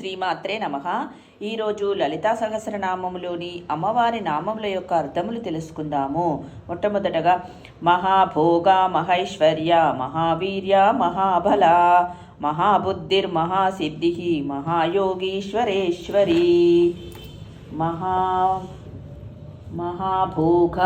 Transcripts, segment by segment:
శ్రీమాత్రే నమ. ఈరోజు లలితా సహస్రనామములోని అమ్మవారి నామముల యొక్క అర్థములు తెలుసుకుందాము. మొట్టమొదటగా మహాభోగ మహైశ్వర్య మహావీర్య మహాబల మహాబుద్ధిర్ మహాసిద్ధి మహాయోగీశ్వరేశ్వరి. మహా మహాభోగ.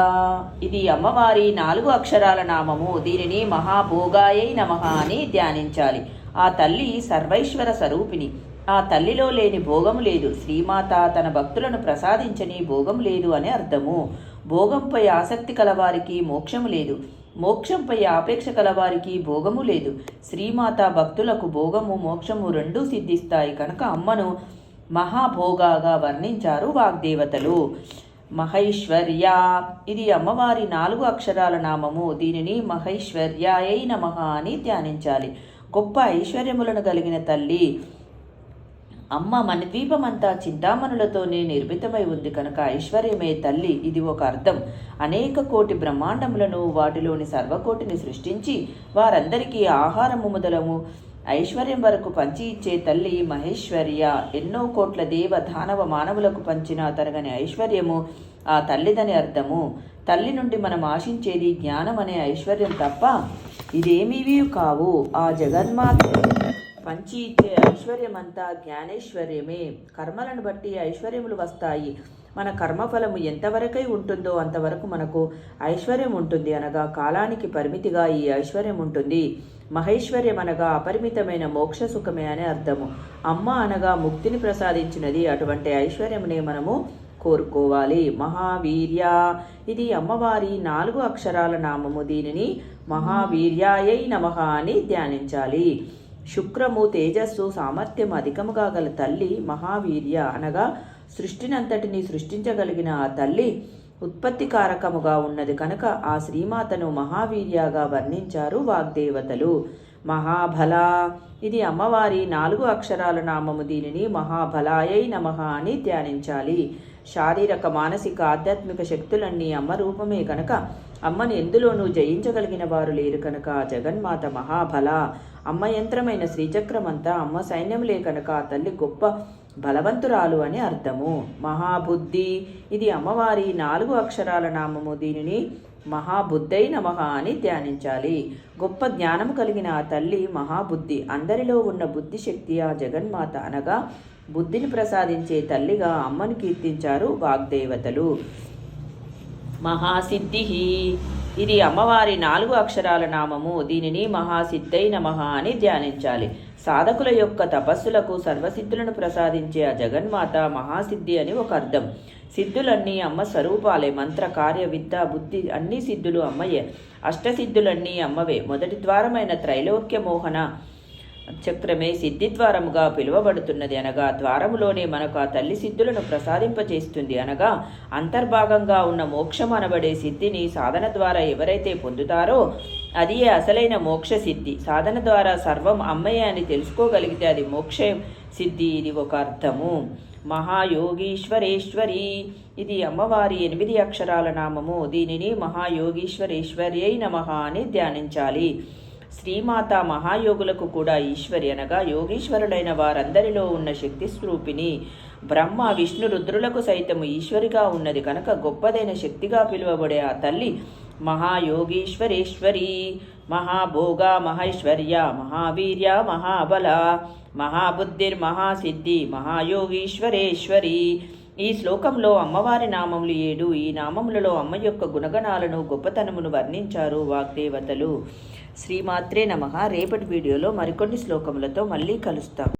ఇది అమ్మవారి నాలుగు అక్షరాల నామము. దీనిని మహాభోగాయై నమ అని ధ్యానించాలి. ఆ తల్లి సర్వైశ్వర స్వరూపిణి. ఆ తల్లిలో లేని భోగము లేదు. శ్రీమాత తన భక్తులను ప్రసాదించని భోగం లేదు అని అర్థము. భోగంపై ఆసక్తి కలవారికి మోక్షము లేదు. మోక్షంపై ఆపేక్ష కలవారికి భోగము లేదు. శ్రీమాత భక్తులకు భోగము మోక్షము రెండూ సిద్ధిస్తాయి. కనుక అమ్మను మహాభోగాగా వర్ణించారు వాగ్దేవతలు. మహైశ్వర్య. ఇది అమ్మవారి నాలుగు అక్షరాల నామము. దీనిని మహైశ్వర్యాయై నమ అని ధ్యానించాలి. గొప్ప ఐశ్వర్యములను కలిగిన తల్లి అమ్మ మన ద్వీపమంతా చింతామణులతోనే నిర్మితమై ఉంది కనుక ఐశ్వర్యమే తల్లి ఇది ఒక అర్థం. అనేక కోటి బ్రహ్మాండములను వాటిలోని సర్వకోటిని సృష్టించి వారందరికీ ఆహారము మొదలము ఐశ్వర్యం వరకు పంచి ఇచ్చే తల్లి మహేశ్వర్య. ఎన్నో కోట్ల దేవ దానవ మానవులకు పంచిన తరగని ఐశ్వర్యము ఆ తల్లిదని అర్థము. తల్లి నుండి మనం ఆశించేది జ్ఞానం అనే ఐశ్వర్యం తప్ప ఇదేమీవి కావు. ఆ జగన్మాత పంచి ఇచ్చే ఐశ్వర్యమంతా జ్ఞానేశ్వర్యమే. కర్మలను బట్టి ఐశ్వర్యములు వస్తాయి. మన కర్మఫలము ఎంతవరకై ఉంటుందో అంతవరకు మనకు ఐశ్వర్యం ఉంటుంది అనగా కాలానికి పరిమితిగా ఈ ఐశ్వర్యం ఉంటుంది. మహేశ్వర్యం అనగా అపరిమితమైన మోక్ష సుఖమే అనే అర్థము. అమ్మ అనగా ముక్తిని ప్రసాదించినది. అటువంటి ఐశ్వర్యమునే మనము కోరుకోవాలి. మహావీర్య. ఇది అమ్మవారి నాలుగు అక్షరాల నామము. దీనిని మహావీర్యాయై నమ అని ధ్యానించాలి. శుక్రము తేజస్సు సామర్థ్యం అధికముగా గల తల్లి మహావీర్య అనగా సృష్టినంతటిని సృష్టించగలిగిన ఆ తల్లి ఉత్పత్తికారకముగా ఉన్నది కనుక ఆ శ్రీమాతను మహావీర్యగా వర్ణించారు వాగ్దేవతలు. మహాబల. ఇది అమ్మవారి నాలుగు అక్షరాల నామము. దీనిని మహాబలాయై నమ అని ధ్యానించాలి. శారీరక మానసిక ఆధ్యాత్మిక శక్తులన్నీ అమ్మ రూపమే కనుక అమ్మను ఎందులోనూ జయించగలిగిన వారు లేరు కనుక జగన్మాత మహాబల. అమ్మ యంత్రమైన శ్రీచక్రమంతా అమ్మ సైన్యములే కనుక ఆ తల్లి గొప్ప బలవంతురాలు అని అర్థము. మహాబుద్ధి. ఇది అమ్మవారి నాలుగు అక్షరాల నామము. దీనిని మహాబుద్ధై నమ అని ధ్యానించాలి. గొప్ప జ్ఞానము కలిగిన ఆ తల్లి మహాబుద్ధి. అందరిలో ఉన్న బుద్ధి శక్తి ఆ జగన్మాత అనగా బుద్ధిని ప్రసాదించే తల్లిగా అమ్మను కీర్తించారు వాగ్దేవతలు. మహాసిద్ధి. ఇది అమ్మవారి నాలుగు అక్షరాల నామము. దీనిని మహాసిద్ధై నమః అని ధ్యానించాలి. సాధకుల యొక్క తపస్సులకు సర్వసిద్ధులను ప్రసాదించే ఆ జగన్మాత మహాసిద్ధి అని ఒక అర్థం. సిద్ధులన్నీ అమ్మ స్వరూపాలే మంత్ర కార్య విద్య బుద్ధి అన్ని సిద్ధులు అమ్మయే. అష్టసిద్ధులన్నీ అమ్మవే. మొదటి ద్వారమైన త్రైలోక్య మోహన నక్షత్రమే సిద్ధిద్వారముగా పిలువబడుతున్నది అనగా ద్వారములోనే మనకు ఆ తల్లి సిద్ధులను ప్రసాదింపచేస్తుంది అనగా అంతర్భాగంగా ఉన్న మోక్షం అనబడే సిద్ధిని సాధన ద్వారా ఎవరైతే పొందుతారో అది అసలైన మోక్ష సిద్ధి. సాధన ద్వారా సర్వం అమ్మయ్య అని తెలుసుకోగలిగితే అది మోక్ష సిద్ధి ఇది ఒక అర్థము. మహాయోగీశ్వరేశ్వరి. ఇది అమ్మవారి ఎనిమిది అక్షరాల నామము. దీనిని మహాయోగీశ్వరేశ్వర్యై నమః అని ధ్యానించాలి. శ్రీమాత మహాయోగులకు కూడా ఈశ్వరి అనగా యోగీశ్వరులైన వారందరిలో ఉన్న శక్తి స్వరూపిణి బ్రహ్మ విష్ణు రుద్రులకు సైతము ఈశ్వరిగా ఉన్నది కనుక గొప్పదైన శక్తిగా పిలువబడే ఆ తల్లి మహాయోగీశ్వరేశ్వరి మహాభోగ మహైశ్వర్య మహావీర్య మహాబల మహాబుద్ధిర్ మహాసిద్ధి మహాయోగీశ్వరేశ్వరి. ఈ శ్లోకంలో అమ్మవారి నామములు ఏడు. ఈ నామములలో అమ్మ యొక్క గుణగణాలను గొప్పతనమును వర్ణించారు వాగ్దేవతలు. శ్రీమాత్రే నమ. రేపటి వీడియోలో మరికొన్ని శ్లోకములతో మళ్ళీ కలుస్తాం.